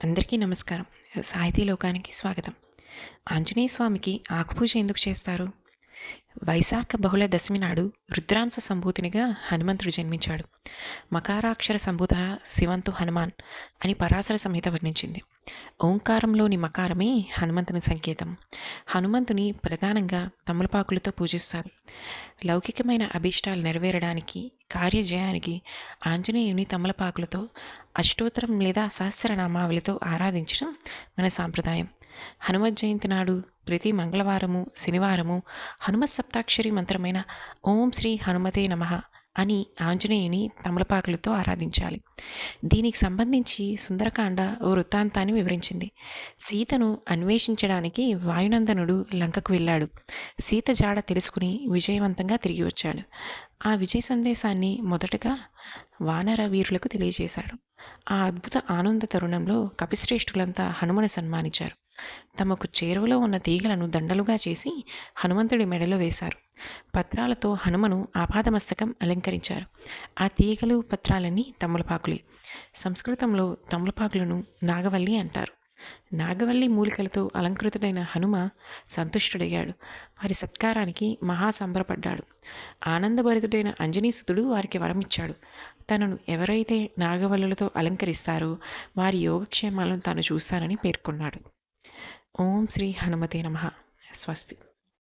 అందరికీ నమస్కారం. సాహితీ లోకానికి స్వాగతం. ఆంజనేయ స్వామికి ఆకుపూజ ఎందుకు చేస్తారు? వైశాఖ బహుళ దశమి నాడు రుద్రాంశ సంభూతినిగా హనుమంతుడు జన్మించాడు. మకారాక్షర సంభూత శివంతు హనుమాన్ అని పరాశర సంహిత వర్ణించింది. ఓంకారంలోని మకారమే హనుమంతుని సంకేతం. హనుమంతుని ప్రధానంగా తమలపాకులతో పూజిస్తారు. లౌకికమైన అభీష్టాలు నెరవేరడానికి కార్యజయానికి ఆంజనేయుని తమలపాకులతో అష్టోత్తరం లేదా సహస్రనామావళితో ఆరాధించడం మన సాంప్రదాయం. హనుమ జయంతి నాడు ప్రతి మంగళవారము శనివారము హనుమత్ సప్తాక్షరి మంత్రమైన ఓం శ్రీ హనుమతే నమ అని ఆంజనేయుని తమలపాకులతో ఆరాధించాలి. దీనికి సంబంధించి సుందరకాండ ఓ వృత్తాంతాన్ని వివరించింది. సీతను అన్వేషించడానికి వాయునందనుడు లంకకు వెళ్ళాడు. సీత జాడ తెలుసుకుని విజయవంతంగా తిరిగి వచ్చాడు. ఆ విజయ సందేశాన్ని మొదటగా వానర వీరులకు తెలియజేశాడు. ఆ అద్భుత ఆనంద తరుణంలో కపిశ్రేష్ఠులంతా హనుమను సన్మానించారు. తమకు చేరువలో ఉన్న తీగలను దండలుగా చేసి హనుమంతుడి మెడలో వేశారు. పత్రాలతో హనుమను ఆపాదమస్తకం అలంకరించారు. ఆ తీగలు పత్రాలన్నీ తమలపాకులే. సంస్కృతంలో తమలపాకులను నాగవల్లి అంటారు. నాగవల్లి మూలికలతో అలంకృతుడైన హనుమ సంతుష్టుడయ్యాడు. వారి సత్కారానికి మహాసంబరపడ్డాడు. ఆనందభరితుడైన అంజనీసుతుడు వారికి వరమిచ్చాడు. తనను ఎవరైతే నాగవల్లులతో అలంకరిస్తారో వారి యోగక్షేమాలను తాను చూస్తానని పేర్కొన్నాడు. ఓం శ్రీ హనుమతే నమ. స్వస్తి.